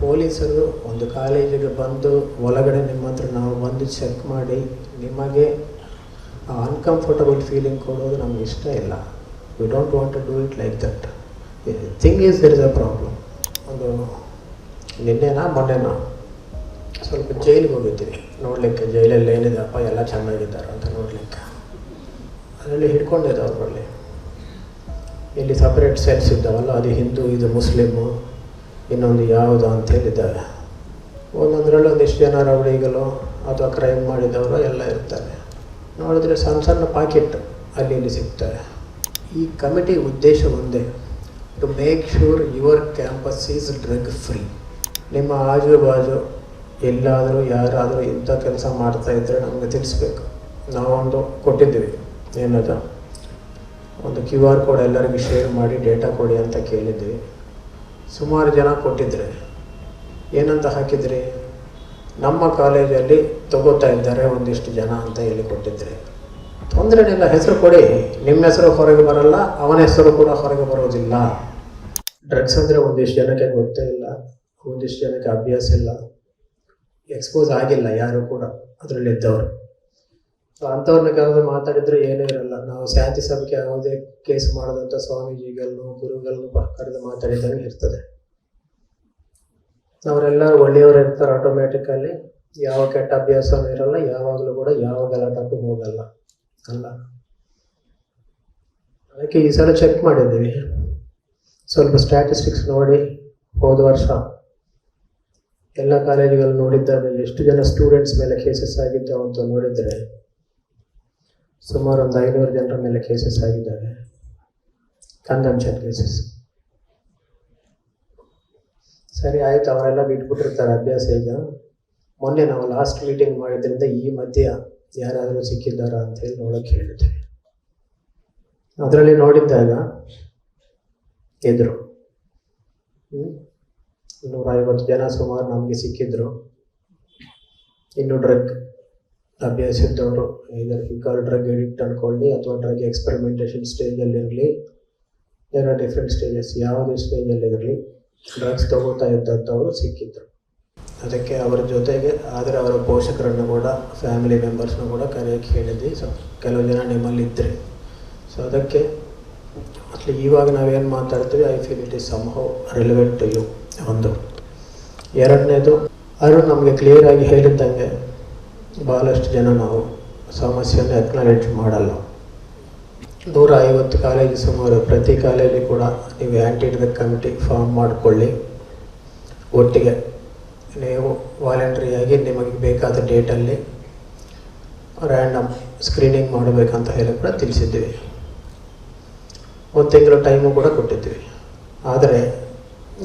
ಪೊಲೀಸರು ಒಂದು ಕಾಲೇಜಿಗೆ ಬಂದು ಒಳಗಡೆ ನಿಮ್ಮ ಹತ್ರ ನಾವು ಬಂದು ಚೆಕ್ ಮಾಡಿ ನಿಮಗೆ ಅನ್ಕಂಫರ್ಟಬಲ್ ಫೀಲಿಂಗ್ ಕೊಡೋದು ನಮ್ಗೆ ಇಷ್ಟ ಇಲ್ಲ. We don't want to do it like that thing is there is a problem ಒಂದು ನಿನ್ನೆನಾ ಮೊನ್ನೆನಾ ಸ್ವಲ್ಪ ಜೈಲಿಗೆ ಹೋಗಿದ್ದೀವಿ ನೋಡಲಿಕ್ಕೆ ಜೈಲಲ್ಲಿ ಏನಿದೆಪ್ಪ ಎಲ್ಲ ಚೆನ್ನಾಗಿದ್ದಾರೆ ಅಂತ ನೋಡಲಿಕ್ಕೆ. ಅದರಲ್ಲಿ ಹಿಡ್ಕೊಂಡಿದ್ದೆ ಅವರಲ್ಲಿ ಇಲ್ಲಿ ಸಪ್ರೇಟ್ ಸೆಲ್ಸ್ ಇದ್ದಾವಲ್ಲ, ಅದು ಹಿಂದೂ, ಇದು ಮುಸ್ಲಿಮು. ಇನ್ನೊಂದು ಯಾವುದು ಅಂತ ಹೇಳಿದ್ದಾರೆ. ಒಂದೊಂದರಲ್ಲಿ ಒಂದಿಷ್ಟು ಜನ ರೌಡಿಗಳು ಅಥವಾ ಕ್ರೈಮ್ ಮಾಡಿದವರು ಎಲ್ಲ ಇರ್ತಾರೆ. ನೋಡಿದ್ರೆ ಸಣ್ಣ ಸಣ್ಣ ಪಾಕೆಟ್ ಅಲ್ಲಿ ಇಲ್ಲಿ ಸಿಗ್ತಾರೆ. ಈ ಕಮಿಟಿ ಉದ್ದೇಶ ಒಂದೇ to make sure your campus is drug free ನಿಮ್ಮ ಆಜು ಬಾಜು ಎಲ್ಲಾದರೂ ಯಾರಾದರೂ ಇಂಥ ಕೆಲಸ ಮಾಡ್ತಾ ಇದ್ದರೆ ನಮಗೆ ತಿಳಿಸ್ಬೇಕು. ನಾವೊಂದು ಕೊಟ್ಟಿದ್ದೀವಿ ಏನದು? ಒಂದು ಕ್ಯೂ ಆರ್ ಕೋಡ್ ಎಲ್ಲರಿಗೂ ಶೇರ್ ಮಾಡಿ ಡೇಟಾ ಕೊಡಿ ಅಂತ ಕೇಳಿದ್ವಿ ಸುಮಾರು ಜನ ಕೊಟ್ಟಿದ್ರೆ. ಏನಂತ ಹಾಕಿದ್ರಿ? ನಮ್ಮ ಕಾಲೇಜಲ್ಲಿ ತಗೋತಾ ಇದ್ದಾರೆ ಒಂದಿಷ್ಟು ಜನ ಅಂತ ಹೇಳಿ ಕೊಟ್ಟಿದ್ರೆ. ತೊಂದರೆನಿಲ್ಲ, ಹೆಸರು ಕೊಡಿ. ನಿಮ್ಮ ಹೆಸರು ಹೊರಗೆ ಬರಲ್ಲ, ಅವನ ಹೆಸರು ಕೂಡ ಹೊರಗೆ ಬರೋದಿಲ್ಲ. ಡ್ರಗ್ಸ್ ಅಂದರೆ ಒಂದಿಷ್ಟು ಜನಕ್ಕೆ ಗೊತ್ತೇ ಇಲ್ಲ, ಒಂದಿಷ್ಟು ಜನಕ್ಕೆ ಅಭ್ಯಾಸ ಇಲ್ಲ. ಎಕ್ಸ್ಪೋಸ್ ಆಗಿಲ್ಲ ಯಾರು ಕೂಡ ಅದರಲ್ಲಿ ಇದ್ದವರು ಸೊ ಅಂಥವ್ರನ್ನ ಕರೆದು ಮಾತಾಡಿದ್ರೆ ಏನೂ ಇರಲ್ಲ. ನಾವು ಶಾಂತಿ ಸಭೆಗೆ ಯಾವುದೇ ಕೇಸ್ ಮಾಡದಂತ ಸ್ವಾಮೀಜಿಗಳನ್ನು ಗುರುಗಳನ್ನು ಕರೆದು ಮಾತಾಡಿದಂಗೆ ಇರ್ತದೆ. ಅವರೆಲ್ಲರೂ ಒಳ್ಳೆಯವರು ಇರ್ತಾರೆ ಆಟೋಮ್ಯಾಟಿಕಲ್ಲಿ ಯಾವ ಕೆಟ್ಟ ಅಭ್ಯಾಸನೂ ಇರಲ್ಲ. ಯಾವಾಗಲೂ ಕೂಡ ಯಾವ ಗಲಾಟಕ್ಕೂ ಹೋಗಲ್ಲ. ಅಲ್ಲ? ಅದಕ್ಕೆ ಈ ಸಲ ಚೆಕ್ ಮಾಡಿದ್ದೀವಿ. ಸ್ವಲ್ಪ ಸ್ಟ್ಯಾಟಿಸ್ಟಿಕ್ಸ್ ನೋಡಿ. ಹೋದ ವರ್ಷ ಎಲ್ಲ ಕಾಲೇಜುಗಳು ನೋಡಿದ್ದಾಗ ಎಷ್ಟು ಜನ ಸ್ಟೂಡೆಂಟ್ಸ್ ಮೇಲೆ ಕೇಸಸ್ ಆಗಿದ್ದಾವೆ ಅಂತ ನೋಡಿದರೆ ಸುಮಾರು ಒಂದು ಐನೂರು ಜನರ ಮೇಲೆ ಕೇಸಸ್ ಆಗಿದ್ದಾವೆ. ಕನ್ಸಂಪ್ಷನ್ ಕೇಸಸ್ ಸರಿ, ಆಯ್ತು, ಅವರೆಲ್ಲ ಬಿಟ್ಬಿಟ್ಟಿರ್ತಾರೆ ಅಭ್ಯಾಸ ಈಗ. ಮೊನ್ನೆ ನಾವು ಲಾಸ್ಟ್ ಮೀಟಿಂಗ್ ಮಾಡಿದ್ರಿಂದ ಈ ಮಧ್ಯ ಯಾರಾದರೂ ಸಿಕ್ಕಿದ್ದಾರಾ ಅಂತ ಹೇಳಿ ನೋಡೋಕೆ ಹೇಳಿದ್ವಿ. ಅದರಲ್ಲಿ ನೋಡಿದ್ದಾಗ ಎದುರು. ಐವತ್ತು ಜನ ಸುಮಾರು ನಮಗೆ ಸಿಕ್ಕಿದ್ರು. ಇನ್ನು ಡ್ರಗ್ ಅಭ್ಯಾಸ ಇದ್ದವರು ಇದರ ಫಿಕಲ್ ಡ್ರಗ್ ಎಡಿಕ್ಟ್ ಅನ್ಕೊಳ್ಳಿ ಅಥವಾ ಡ್ರಗ್ ಎಕ್ಸ್ಪೆರಿಮೆಂಟೇಷನ್ ಸ್ಟೇಜಲ್ಲಿ ಇರಲಿ ಏನೋ ಡಿಫ್ರೆಂಟ್ ಸ್ಟೇಜಸ್ ಯಾವುದೇ ಸ್ಟೇಜಲ್ಲಿ ಇರಲಿ ಡ್ರಗ್ಸ್ ತಗೋತಾ ಇದ್ದಂಥವರು ಸಿಕ್ಕಿದ್ರು. ಅದಕ್ಕೆ ಅವರ ಜೊತೆಗೆ, ಆದರೆ ಅವರ ಪೋಷಕರನ್ನು ಕೂಡ ಫ್ಯಾಮಿಲಿ ಮೆಂಬರ್ಸ್ನ ಕೂಡ ಕರೆಯೋಕ್ಕೆ ಹೇಳಿದ್ವಿ. ಸೊ ಕೆಲವು ಜನ ನಿಮ್ಮಲ್ಲಿ ಇದ್ದರೆ ಸೊ ಅದಕ್ಕೆ ಅಟ್ಲಿ ಇವಾಗ ನಾವೇನು ಮಾತಾಡ್ತೀವಿ I feel it is somehow relevant to you ಒಂದು. ಎರಡನೇದು, ಅರುಣ್ ನಮಗೆ ಕ್ಲಿಯರ್ ಆಗಿ ಹೇಳಿದ್ದಂಗೆ ಭಾಳಷ್ಟು ಜನ ನಾವು ಸಮಸ್ಯೆಯನ್ನು ಎಕ್ನಾಲೇಜ್ ಮಾಡಲ್ಲ. ನೂರ ಐವತ್ತು ಕಾಲೇಜು ಸುಮಾರು ಪ್ರತಿ ಕಾಲೇಜು ಕೂಡ ನೀವು ಆ್ಯಂಟಿ ಕಮಿಟಿ ಫಾರ್ಮ್ ಮಾಡಿಕೊಳ್ಳಿ. ಒಟ್ಟಿಗೆ ನೀವು ವಾಲಂಟ್ರಿಯಾಗಿ ನಿಮಗೆ ಬೇಕಾದ ಡೇಟಲ್ಲಿ ರ್ಯಾಂಡಮ್ ಸ್ಕ್ರೀನಿಂಗ್ ಮಾಡಬೇಕಂತ ಹೇಳಿ ಕೂಡ ತಿಳಿಸಿದ್ದೀವಿ. ಒಂದು ತಿಂಗಳು ಟೈಮು ಕೂಡ ಕೊಟ್ಟಿದ್ದೀವಿ. ಆದರೆ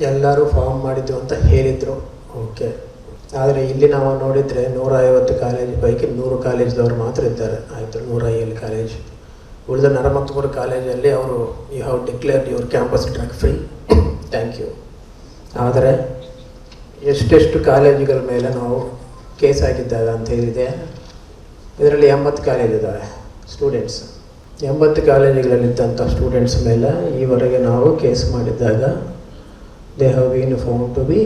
ಎಲ್ಲರೂ ಫಾರ್ಮ್ ಮಾಡಿದ್ದು ಅಂತ ಹೇಳಿದರು. ಓಕೆ ಆದರೆ ಇಲ್ಲಿ ನಾವು ನೋಡಿದರೆ ನೂರ ಐವತ್ತು ಕಾಲೇಜ್ ಪೈಕಿ ನೂರು ಕಾಲೇಜ್ದವ್ರು ಮಾತ್ರ ಇದ್ದಾರೆ. ಆಯಿತು ನೂರ ಐವತ್ತು ಕಾಲೇಜ್ ಉಳಿದ ನರಮತ್ತೂರು ಕಾಲೇಜಲ್ಲಿ ಅವರು you have declared your campus track free thank you ಆದರೆ ಎಷ್ಟೆಷ್ಟು ಕಾಲೇಜುಗಳ ಮೇಲೆ ನಾವು ಕೇಸ್ ಹಾಕಿದ್ದಾಗ ಅಂತ ಹೇಳಿದೆ ಇದರಲ್ಲಿ ಎಂಬತ್ತು ಕಾಲೇಜ್ ಇದ್ದಾವೆ ಸ್ಟೂಡೆಂಟ್ಸ್ ಎಂಬತ್ತು ಕಾಲೇಜುಗಳಲ್ಲಿದ್ದಂಥ ಸ್ಟೂಡೆಂಟ್ಸ್ ಮೇಲೆ ಈವರೆಗೆ ನಾವು case ಮಾಡಿದ್ದಾಗ they have been found to be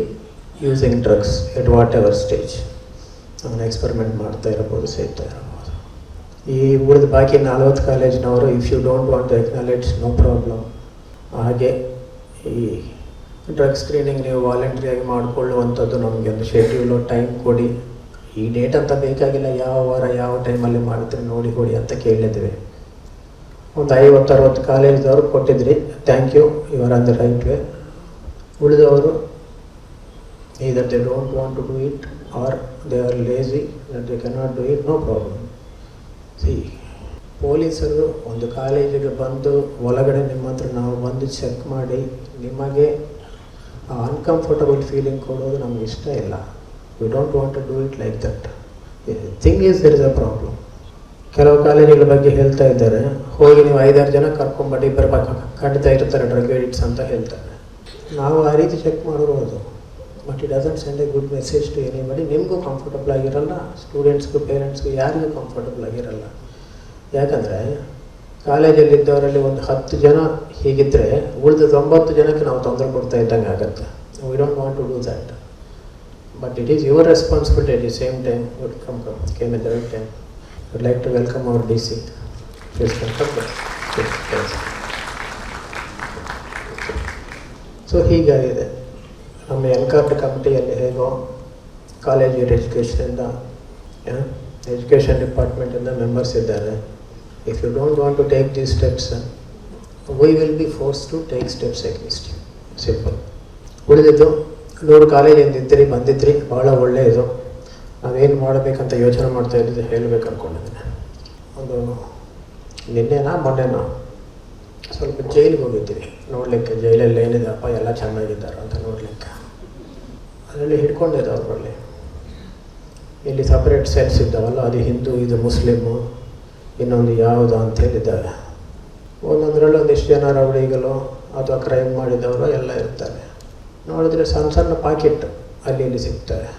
using drugs at whatever stage ಅವನ್ನ ಎಕ್ಸ್ಪೆರಿಮೆಂಟ್ ಮಾಡ್ತಾ ಇರ್ಬೋದು, ಸೇರ್ತಾ ಇರ್ಬೋದು. ಈ ಉಳಿದ ಬಾಕಿ ನಲ್ವತ್ತು ಕಾಲೇಜಿನವರು if you don't want to acknowledge no problem ಹಾಗೆ ಈ ಡ್ರಗ್ಸ್ ಸ್ಕ್ರೀನಿಂಗ್ ನೀವು ವಾಲಂಟ್ರಿಯಾಗಿ ಮಾಡಿಕೊಳ್ಳುವಂಥದ್ದು ನಮಗೆ ಒಂದು ಶೆಡ್ಯೂಲು ಟೈಮ್ ಕೊಡಿ. ಈ ಡೇಟ್ ಅಂತ ಬೇಕಾಗಿಲ್ಲ, ಯಾವ ವಾರ, ಯಾವ ಟೈಮಲ್ಲಿ ಮಾಡ್ತೀರಿ ನೋಡಿ ಕೊಡಿ ಅಂತ ಕೇಳಿದ್ವಿ ಒಂದು ಐವತ್ತು, ಅರವತ್ತು ಕಾಲೇಜ್ದವ್ರು ಕೊಟ್ಟಿದ್ರಿ. Thank you ever on the right way ಉಳಿದವರು either they don't want to do it or they are lazy that they cannot do it, no problem. See, ಪೊಲೀಸರು ಒಂದು ಕಾಲೇಜಿಗೆ ಬಂದು ಒಳಗಡೆ ನಿಮ್ಮ ಹತ್ರ ನಾವು ಬಂದು ಚೆಕ್ ಮಾಡಿ, ನಿಮಗೆ ಅನ್ಕಂಫರ್ಟಬಲ್ ಫೀಲಿಂಗ್ ಕೊಡೋದು ನಮ್ಗೆ ಇಷ್ಟ ಇಲ್ಲ. We don't want to do it like that thing is there is a problem ಕೆಲವು ಕಾಲೇಜುಗಳ ಬಗ್ಗೆ ಹೇಳ್ತಾ ಇದ್ದಾರೆ. ಹೋಗಿ ನೀವು ಐದಾರು ಜನ ಕರ್ಕೊಂಬಡಿ ಬರ್ಬೇಕು ಕಟ್ತಾ ಇರ್ತಾರೆ ಡ್ರಗ್ ಎಡಿಟ್ಸ್ ಅಂತ ಹೇಳ್ತಾರೆ. ನಾವು ಆ ರೀತಿ ಚೆಕ್ ಮಾಡ್ಬೋದು but it doesn't send a good message to anybody ನಿಮಗೂ ಕಂಫರ್ಟಬಲ್ ಆಗಿರಲ್ಲ ಸ್ಟೂಡೆಂಟ್ಸ್ಗೂ ಪೇರೆಂಟ್ಸ್ಗೂ ಯಾರಿಗೂ ಕಂಫರ್ಟಬಲ್ ಆಗಿರಲ್ಲ ಯಾಕಂದರೆ ಕಾಲೇಜಲ್ಲಿದ್ದವರಲ್ಲಿ ಒಂದು ಹತ್ತು ಜನ ಹೀಗಿದ್ದರೆ ಉಳಿದ ತೊಂಬತ್ತು ಜನಕ್ಕೆ ನಾವು ತೊಂದರೆ ಕೊಡ್ತಾ ಇದ್ದಂಗೆ ಆಗುತ್ತೆ we don't want to do that but it is your responsibility at the same time would come come came in the right time would DC. Please come, come, come. Please, please. So ಹೀಗಾಗಿದೆ ನಮ್ಮ ಎನ್ಕಾರ್ಟ್ ಕಮಿಟಿಯಲ್ಲಿ ಹೇಗೋ college ಎಜುಕೇಷನಿಂದ education ಡಿಪಾರ್ಟ್ಮೆಂಟಿಂದ members ಇದ್ದಾರೆ. If you don't want to take these steps we will be force to take steps against simple ಉಳಿದಿದ್ದು, ನೂರು ಕಾಲೇಜಿಂದ ಇದ್ದಿರಿ, ಬಂದಿದ್ರಿ ಭಾಳ ಒಳ್ಳೆಯದು. ನಾವೇನು ಮಾಡಬೇಕಂತ ಯೋಚನೆ ಮಾಡ್ತಾ ಇದ್ದಿದ್ದು ಹೇಳಬೇಕು ಅಂದ್ಕೊಂಡಿದ್ದೀನಿ ಒಂದು ನಿನ್ನೆನಾ, ಮೊನ್ನೆನಾ ಸ್ವಲ್ಪ ಜೈಲಿಗೆ ಹೋಗಿದ್ದೀವಿ ನೋಡಲಿಕ್ಕೆ ಜೈಲಲ್ಲಿ ಏನಿದೆ, ಅಪ್ಪ ಎಲ್ಲ ಚೆನ್ನಾಗಿದ್ದಾರೆ ಅಂತ ನೋಡಲಿಕ್ಕೆ. ಅದರಲ್ಲಿ ಹಿಡ್ಕೊಂಡಿದೆ ಅವರಲ್ಲಿ ಇಲ್ಲಿ ಸಪ್ರೇಟ್ ಸೆಲ್ಸ್ ಇದ್ದಾವಲ್ಲ ಅದು ಹಿಂದೂ, ಇದು ಮುಸ್ಲಿಮು, ಇನ್ನೊಂದು ಯಾವುದು ಅಂತ ಹೇಳಿದ್ದಾರೆ. ಒಂದೊಂದರಲ್ಲಿ ಒಂದಿಷ್ಟು ಜನ ರೌಡಿಗಳು ಅಥವಾ ಕ್ರೈಮ್ ಮಾಡಿದವರು ಎಲ್ಲ ಇರ್ತಾರೆ. ನೋಡಿದ್ರೆ ಸಣ್ಣ ಸಣ್ಣ ಪಾಕೆಟ್ ಅಲ್ಲಿ ಇಲ್ಲಿ ಸಿಗ್ತವೆ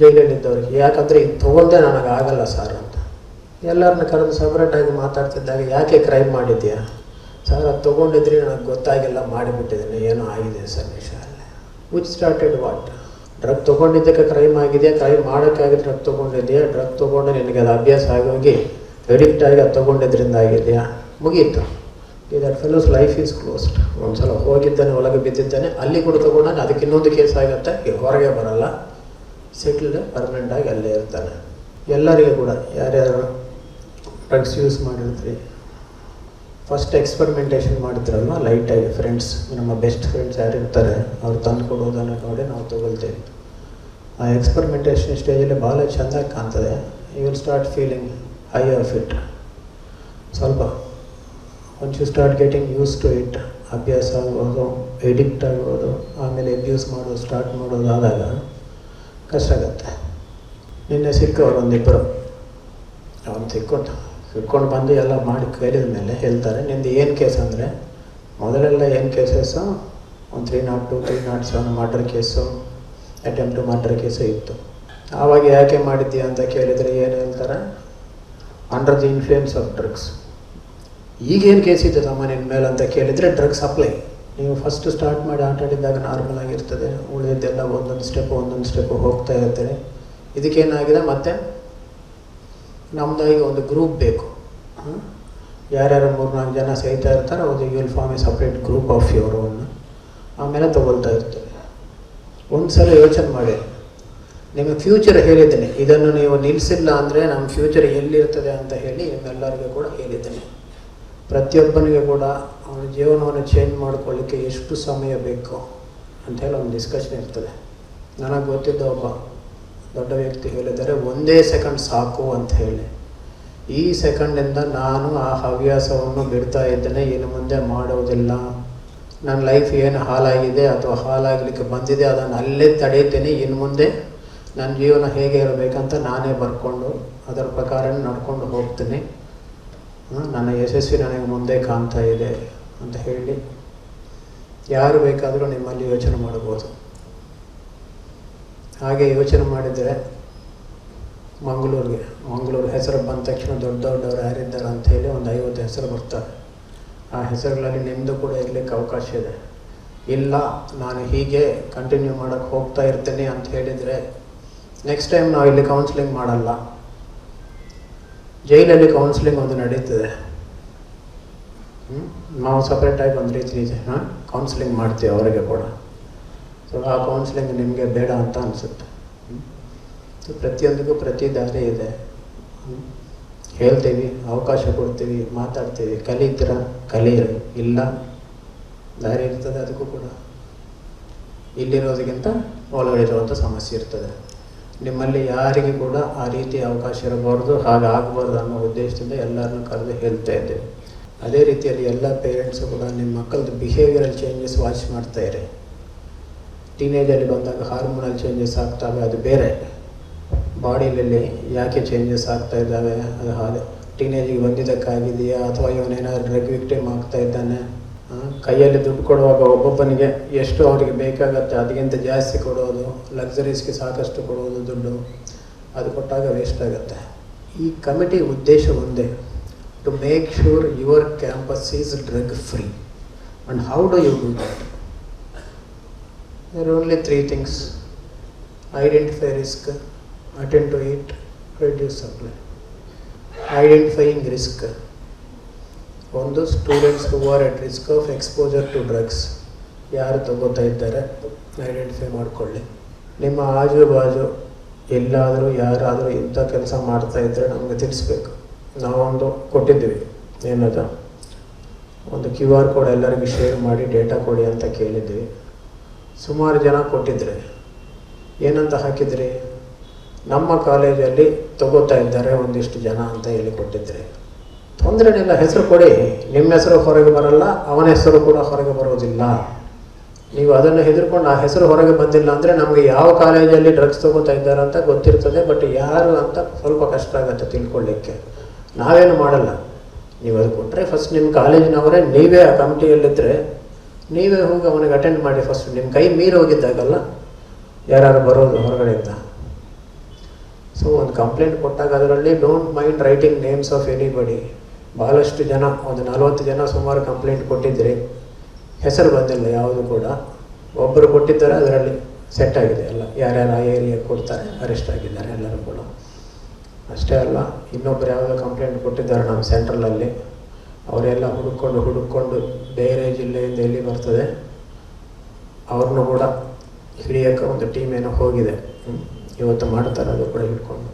ಜೈಲಲ್ಲಿದ್ದವ್ರಿಗೆ ಯಾಕಂದರೆ ಇದು ತೊಗೊಂಡೆ ನನಗೆ ಆಗಲ್ಲ ಸರ್ ಅಂತ. ಎಲ್ಲರನ್ನ ಕರೆದು ಸಪ್ರೇಟಾಗಿ ಮಾತಾಡ್ತಿದ್ದಾಗ ಯಾಕೆ ಕ್ರೈಮ್ ಮಾಡಿದ್ಯಾ? ಸರ್, ಅದು ತೊಗೊಂಡಿದ್ರೆ ನನಗೆ ಗೊತ್ತಾಗಿಲ್ಲ, ಮಾಡಿಬಿಟ್ಟಿದ್ದೀನಿ, ಏನೋ ಆಗಿದೆ ಸನ್ನಿವೇಶ ಅಲ್ಲಿ ವಿಚ್ ಸ್ಟಾರ್ಟೆಡ್ ವಾಟ್ ಡ್ರಗ್ ತೊಗೊಂಡಿದ್ದಕ್ಕೆ ಕ್ರೈಮ್ ಆಗಿದೆಯಾ ಕ್ರೈಮ್ ಮಾಡೋಕ್ಕಾಗಿ ಡ್ರಗ್ ತೊಗೊಂಡಿದೆಯಾ? ಡ್ರಗ್ ತೊಗೊಂಡು ನಿನಗೆ ಅದು ಅಭ್ಯಾಸ ಆಗೋಗಿ ಎಡಿಕ್ಟ್ ಆಗಿ ಅದು ತೊಗೊಂಡಿದ್ರಿಂದ ಆಗಿದೆಯಾ? ಮುಗೀತು. That fellow's life is closed ಒಂದ್ಸಲ ಹೋಗಿದ್ದಾನೆ, ಒಳಗೆ ಬಿದ್ದಿದ್ದಾನೆ, ಅಲ್ಲಿ ಕೂಡ ತೊಗೊಂಡಾನೆ, ಅದಕ್ಕೆ ಇನ್ನೊಂದು ಕೇಸ್ ಆಗುತ್ತೆ. ಈಗ ಹೊರಗೆ ಬರಲ್ಲ. ಸೆಟ್ಲ್ಡ್ ಪರ್ಮನೆಂಟಾಗಿ ಅಲ್ಲೇ ಇರ್ತಾನೆ. ಎಲ್ಲರಿಗೂ ಕೂಡ, ಯಾರ್ಯಾರು ಡ್ರಗ್ಸ್ ಯೂಸ್ ಮಾಡಿರ್ತೀರಿ? ಫಸ್ಟ್ ಎಕ್ಸ್ಪರಿಮೆಂಟೇಷನ್ ಮಾಡಿದ್ರಲ್ವ? ಲೈಟಾಗಿ ಫ್ರೆಂಡ್ಸ್ ನಮ್ಮ ಬೆಸ್ಟ್ ಫ್ರೆಂಡ್ಸ್ ಯಾರು ಇರ್ತಾರೆ, ಅವ್ರು ತಂದು ಕೊಡೋದನ್ನು ನೋಡಿ ನಾವು ತೊಗೊಳ್ತೇವೆ. ಆ ಎಕ್ಸ್ಪರಿಮೆಂಟೇಷನ್ ಸ್ಟೇಜಲ್ಲಿ ಭಾಳ ಚೆಂದಾಗಿ ಕಾಣ್ತದೆ. You will start feeling I of it ಸ್ವಲ್ಪ once you start getting use to it ಅಭ್ಯಾಸ ಆಗ್ಬೋದು ಎಡಿಕ್ಟ್ ಆಗ್ಬೋದು ಆಮೇಲೆ ಅಬ್ಯೂಸ್ ಮಾಡೋದು ಸ್ಟಾರ್ಟ್ ಮಾಡೋದಾದಾಗ ಕಷ್ಟ ಆಗುತ್ತೆ. ನಿನ್ನೆ ಸಿಕ್ಕವ್ರು ಒಂದಿಬ್ಬರು. ಅವ್ನು ಸಿಕ್ಕೊಂಡು. ಸಿಕ್ಕೊಂಡು ಬಂದು ಎಲ್ಲ ಮಾಡಿ ಕೇಳಿದ ಮೇಲೆ ಹೇಳ್ತಾರೆ, ನಿಂದು ಏನು ಕೇಸ್ ಅಂದರೆ? ಮೊದಲೆಲ್ಲ ಏನು ಕೇಸಸ್ಸು ಒಂದು three nought two three nought seven murder case attempt to murder case ಇತ್ತು. ಆವಾಗ ಯಾಕೆ ಮಾಡಿದ್ದೀಯ ಅಂತ ಕೇಳಿದರೆ ಏನು ಹೇಳ್ತಾರೆ? Under the influence of drugs ಈಗೇನು ಕೇಸ್ ಇದೆ ತಮ್ಮ ನಿನ್ನ ಮೇಲೆ ಅಂತ ಕೇಳಿದರೆ ಡ್ರಗ್ಸ್ ಸಪ್ಲೈ ನೀವು ಫಸ್ಟ್ ಸ್ಟಾರ್ಟ್ ಮಾಡಿ ಆಟ ಆಡಿದಾಗ ನಾರ್ಮಲ್ ಆಗಿರ್ತದೆ. ಉಳಿದೆಲ್ಲ ಒಂದೊಂದು ಸ್ಟೆಪ್ ಒಂದೊಂದು ಸ್ಟೆಪ್ ಹೋಗ್ತಾ ಇರ್ತಾರೆ ಇದಕ್ಕೇನಾಗಿದೆ ಮತ್ತೆ? ನಮ್ಮದು ಈಗ ಒಂದು ಗ್ರೂಪ್ ಬೇಕು? ಯಾರ್ಯಾರು ಮೂರ್ನಾಲ್ಕು ಜನ ಸೇರ್ತಾ ಇರ್ತಾರೆ ಒಂದು will form a separate group of your own ಆಮೇಲೆ ತೊಗೊಳ್ತಾ ಇರ್ತೇವೆ ಒಂದು ಸಲ ಯೋಚನೆ ಮಾಡಿ. ನಿಮಗೆ ಫ್ಯೂಚರ್ ಹೇಳಿದ್ದೀನಿ. ಇದನ್ನು ನೀವು ನಿಲ್ಲಿಸಿಲ್ಲ ಅಂದರೆ ನಮ್ಮ ಫ್ಯೂಚರ್ ಎಲ್ಲಿರ್ತದೆ ಅಂತ ಹೇಳಿ ನಿಮ್ಮೆಲ್ಲರಿಗೂ ಕೂಡ ಹೇಳಿದ್ದೇನೆ. ಪ್ರತಿಯೊಬ್ಬನಿಗೆ ಕೂಡ ಅವನ ಜೀವನವನ್ನು ಚೇಂಜ್ ಮಾಡ್ಕೊಳ್ಳಿಕ್ಕೆ ಎಷ್ಟು ಸಮಯ ಬೇಕು ಅಂತೇಳಿ ಒಂದು ಡಿಸ್ಕಷನ್ ಇರ್ತದೆ. ನನಗೆ ಗೊತ್ತಿದ್ದ ಒಬ್ಬ ದೊಡ್ಡ ವ್ಯಕ್ತಿ ಹೇಳಿದರೆ, ಒಂದೇ ಸೆಕೆಂಡ್ ಸಾಕು ಅಂತ ಹೇಳಿ. ಈ ಸೆಕೆಂಡಿಂದ ನಾನು ಆ ಹವ್ಯಾಸವನ್ನು ಬಿಡ್ತಾ ಇದ್ದೇನೆ, ಇನ್ನು ಮುಂದೆ ಮಾಡುವುದಿಲ್ಲ ನನ್ನ ಲೈಫ್ ಏನು ಹಾಲಾಗಿದೆ ಅಥವಾ ಹಾಲಾಗಲಿಕ್ಕೆ ಬಂದಿದೆ, ಅದನ್ನು ಅಲ್ಲೇ ತಡೆಯುತ್ತೇನೆ ಇನ್ನು ಮುಂದೆ ನನ್ನ ಜೀವನ ಹೇಗೆ ಇರಬೇಕಂತ ನಾನೇ ಬರ್ಕೊಂಡು ಅದರ ಪ್ರಕಾರ ನಡ್ಕೊಂಡು ಹೋಗ್ತೀನಿ. ನನ್ನ ಯಶಸ್ವಿ ನನಗೆ ಮುಂದೆ ಕಾಣ್ತಾ ಇದೆ ಅಂತ ಹೇಳಿ, ಯಾರು ಬೇಕಾದರೂ ನಿಮ್ಮಲ್ಲಿ ಯೋಚನೆ ಮಾಡ್ಬೋದು. ಹಾಗೆ ಯೋಚನೆ ಮಾಡಿದರೆ ಮಂಗಳೂರಿಗೆ, ಮಂಗಳೂರು ಹೆಸರು ಬಂದ ತಕ್ಷಣ ದೊಡ್ಡ ದೊಡ್ಡವರು ಯಾರಿದ್ದಾರೆ ಅಂತ ಹೇಳಿ ಒಂದು ಐವತ್ತು ಹೆಸರು ಬರ್ತಾರೆ. ಆ ಹೆಸರುಗಳಲ್ಲಿ ನಿಮ್ಮದು ಕೂಡ ಇರಲಿಕ್ಕೆ ಅವಕಾಶ ಇದೆ. ಇಲ್ಲ, ನಾನು ಹೀಗೆ ಕಂಟಿನ್ಯೂ ಮಾಡೋಕ್ಕೆ ಹೋಗ್ತಾ ಇರ್ತೀನಿ ಅಂತ ಹೇಳಿದರೆ ನೆಕ್ಸ್ಟ್ ಟೈಮ್ ನಾವು ಇಲ್ಲಿ ಕೌನ್ಸಿಲಿಂಗ್ ಮಾಡಲ್ಲ. ಜೈಲಲ್ಲಿ ಕೌನ್ಸಿಲಿಂಗ್ ಒಂದು ನಡೀತದೆ. ನಾವು ಸಪ್ರೇಟಾಗಿ ಒಂದು ರೀತಿ, ಹಾಂ? ಕೌನ್ಸಿಲಿಂಗ್ ಮಾಡ್ತೀವಿ ಅವರಿಗೆ ಕೂಡ. ಸೊ ಆ ಕೌನ್ಸಿಲಿಂಗ್ ನಿಮಗೆ ಬೇಡ ಅಂತ ಅನಿಸುತ್ತೆ. ಸೊ ಪ್ರತಿಯೊಂದಕ್ಕೂ ಪ್ರತಿ ದಾರಿ ಇದೆ. ಹೇಳ್ತೀವಿ, ಅವಕಾಶ ಕೊಡ್ತೀವಿ, ಮಾತಾಡ್ತೀವಿ, ಕಲಿತೀರ? ಕಲಿಯಿರಿ ಇಲ್ಲ, ದಾರಿ ಇರ್ತದೆ ಅದಕ್ಕೂ ಕೂಡ. ಇಲ್ಲಿರೋದಕ್ಕಿಂತ ಒಳಗಡೆ ಸಮಸ್ಯೆ ಇರ್ತದೆ. ನಿಮ್ಮಲ್ಲಿ ಯಾರಿಗೆ ಕೂಡ ಆ ರೀತಿ ಅವಕಾಶ ಇರಬಾರ್ದು ಹಾಗಾಗಬಾರ್ದು ಅನ್ನೋ ಉದ್ದೇಶದಿಂದ ಎಲ್ಲರನ್ನೂ ಕರೆದು ಹೇಳ್ತಾ ಇದ್ದೇವೆ. ಅದೇ ರೀತಿಯಲ್ಲಿ ಎಲ್ಲ ಪೇರೆಂಟ್ಸು ಕೂಡ, ನಿಮ್ಮ ಮಕ್ಕಳದ್ದು ಬಿಹೇವಿಯರಲ್ ಚೇಂಜಸ್ ವಾಚ್ ಮಾಡ್ತಾ ಟೀನೇಜಲ್ಲಿ ಬಂದಾಗ ಹಾರ್ಮೋನಲ್ ಚೇಂಜಸ್ ಆಗ್ತವೆ, ಅದು ಬೇರೆ. ಬಾಡಿಯಲ್ಲಿ ಯಾಕೆ ಚೇಂಜಸ್ ಆಗ್ತಾ ಇದ್ದಾವೆ, ಅದು ಹಾಗೆ. ಟೀನೇಜಿಗೆ ಬಂದಿದ್ದಕ್ಕಾಗಿದೆಯಾ, ಅಥವಾ ಇವನೇನಾದ್ರು ಡ್ರಗ್ ವಿಕ್ಟಿಮ್ ಆಗ್ತಾ ಇದ್ದಾನೆ? ಕೈಯಲ್ಲಿ ದುಡ್ಡು ಕೊಡುವಾಗ ಒಬ್ಬೊಬ್ಬನಿಗೆ ಎಷ್ಟು ಅವರಿಗೆ ಬೇಕಾಗತ್ತೆ, ಅದಕ್ಕಿಂತ ಜಾಸ್ತಿ ಕೊಡೋದು ಲಕ್ಸರೀಸ್ಗೆ ಸಾಕಷ್ಟು ಕೊಡೋದು ದುಡ್ಡು, ಅದು ಕೊಟ್ಟಾಗ ವೇಸ್ಟ್ ಆಗುತ್ತೆ. ಈ ಕಮಿಟಿ ಉದ್ದೇಶ ಒಂದೇ to make sure your campus is drug free and how do you do that there only three things identify risk attend to it reduce supply identifying risk ಒಂದು students who are at risk of exposure to drugs ಯಾರು ತಗೋತಾ ಇದ್ದಾರೆ? Identify ಮಾಡಿಕೊಳ್ಳಿ. ನಿಮ್ಮ ಆಜು ಬಾಜು ಎಲ್ಲಾದರೂ ಯಾರಾದರೂ ಇಂಥ ಕೆಲಸ ಮಾಡ್ತಾ ಇದ್ದರೆ ನಮಗೆ ತಿಳಿಸ್ಬೇಕು. ನಾವೊಂದು ಕೊಟ್ಟಿದ್ದೀವಿ. ಏನದ? ಒಂದು ಕ್ಯೂ ಆರ್ ಕೋಡ್ ಎಲ್ಲರಿಗೂ ಶೇರ್ ಮಾಡಿ ಡೇಟಾ ಕೊಡಿ ಅಂತ ಕೇಳಿದ್ವಿ ಸುಮಾರು ಜನ ಕೊಟ್ಟಿದ್ರೆ. ಏನಂತ ಹಾಕಿದ್ರಿ, ನಮ್ಮ ಕಾಲೇಜಲ್ಲಿ ತಗೋತಾ ಇದ್ದಾರೆ ಒಂದಿಷ್ಟು ಜನ ಅಂತ ಹೇಳಿ ಕೊಟ್ಟಿದ್ರೆ. ತೊಂದರೆನಿಲ್ಲ, ಹೆಸರು ಕೊಡಿ. ನಿಮ್ಮ ಹೆಸರು ಹೊರಗೆ ಬರಲ್ಲ, ಅವನ ಹೆಸರು ಕೂಡ ಹೊರಗೆ ಬರೋದಿಲ್ಲ ನೀವು ಅದನ್ನು ಹೆದರ್ಕೊಂಡು ಆ ಹೆಸರು ಹೊರಗೆ ಬಂದಿಲ್ಲ ಅಂದರೆ ನಮಗೆ ಯಾವ ಕಾಲೇಜಲ್ಲಿ ಡ್ರಗ್ಸ್ ತಗೋತಾ ಇದ್ದಾರೆ ಅಂತ ಗೊತ್ತಿರ್ತದೆ ಬಟ್ ಯಾರು ಅಂತ ಸ್ವಲ್ಪ ಕಷ್ಟ ಆಗುತ್ತೆ ತಿಳ್ಕೊಳ್ಳಿಕ್ಕೆ. ನಾವೇನು ಮಾಡಲ್ಲ. ನೀವು ಅದು ಕೊಟ್ಟರೆ ಫಸ್ಟ್ ನಿಮ್ಮ ಕಾಲೇಜಿನವರೇ, ನೀವೇ ಆ ಕಮಿಟಿಯಲ್ಲಿದ್ದರೆ ನೀವೇ ಹೋಗಿ ಅವನಿಗೆ ಅಟೆಂಡ್ ಮಾಡಿ ಫಸ್ಟ್ ನಿಮ್ಮ ಕೈ ಮೀರಿ ಹೋಗಿದ್ದಾಗಲ್ಲ ಯಾರು ಬರೋದು ಹೊರಗಡೆಯಿಂದ. ಸೊ ಒಂದು ಕಂಪ್ಲೇಂಟ್ ಕೊಟ್ಟಾಗ ಅದರಲ್ಲಿ don't mind writing names of anybody ಬಹಳಷ್ಟು ಜನ, ಒಂದು ನಲವತ್ತು ಜನ ಸುಮಾರು ಕಂಪ್ಲೇಂಟ್ ಕೊಟ್ಟಿದ್ರಿ, ಹೆಸರು ಬಂದಿಲ್ಲ ಯಾವುದು ಕೂಡ. ಒಬ್ಬರು ಕೊಟ್ಟಿದ್ದಾರೆ, ಅದರಲ್ಲಿ ಸೆಟ್ ಆಗಿದೆ ಎಲ್ಲ. ಯಾರ್ಯಾರು ಆ ಏರಿಯಾ ಕೊಡ್ತಾರೆ ಅರೆಸ್ಟ್ ಆಗಿದ್ದಾರೆ ಎಲ್ಲರೂ ಕೂಡ. ಅಷ್ಟೇ ಅಲ್ಲ ಇನ್ನೊಬ್ಬರು ಯಾವುದೋ ಕಂಪ್ಲೇಂಟ್ ಕೊಟ್ಟಿದ್ದಾರೆ ನಮ್ಮ ಸೆಂಟ್ರಲಲ್ಲಿ ಅವರೆಲ್ಲ ಹುಡುಕೊಂಡು ಹುಡುಕೊಂಡು ಬೇರೆ ಜಿಲ್ಲೆಯಿಂದ ಎಲ್ಲಿ ಬರ್ತದೆ, ಅವ್ರನ್ನೂ ಕೂಡ ಹಿಡಿಯೋಕ್ಕೆ ಒಂದು ಟೀಮ್ ಏನೋ ಹೋಗಿದೆ. ಇವತ್ತು ಮಾಡ್ತಾರೆ ಅದು ಕೂಡ ಹಿಡ್ಕೊಂಡು.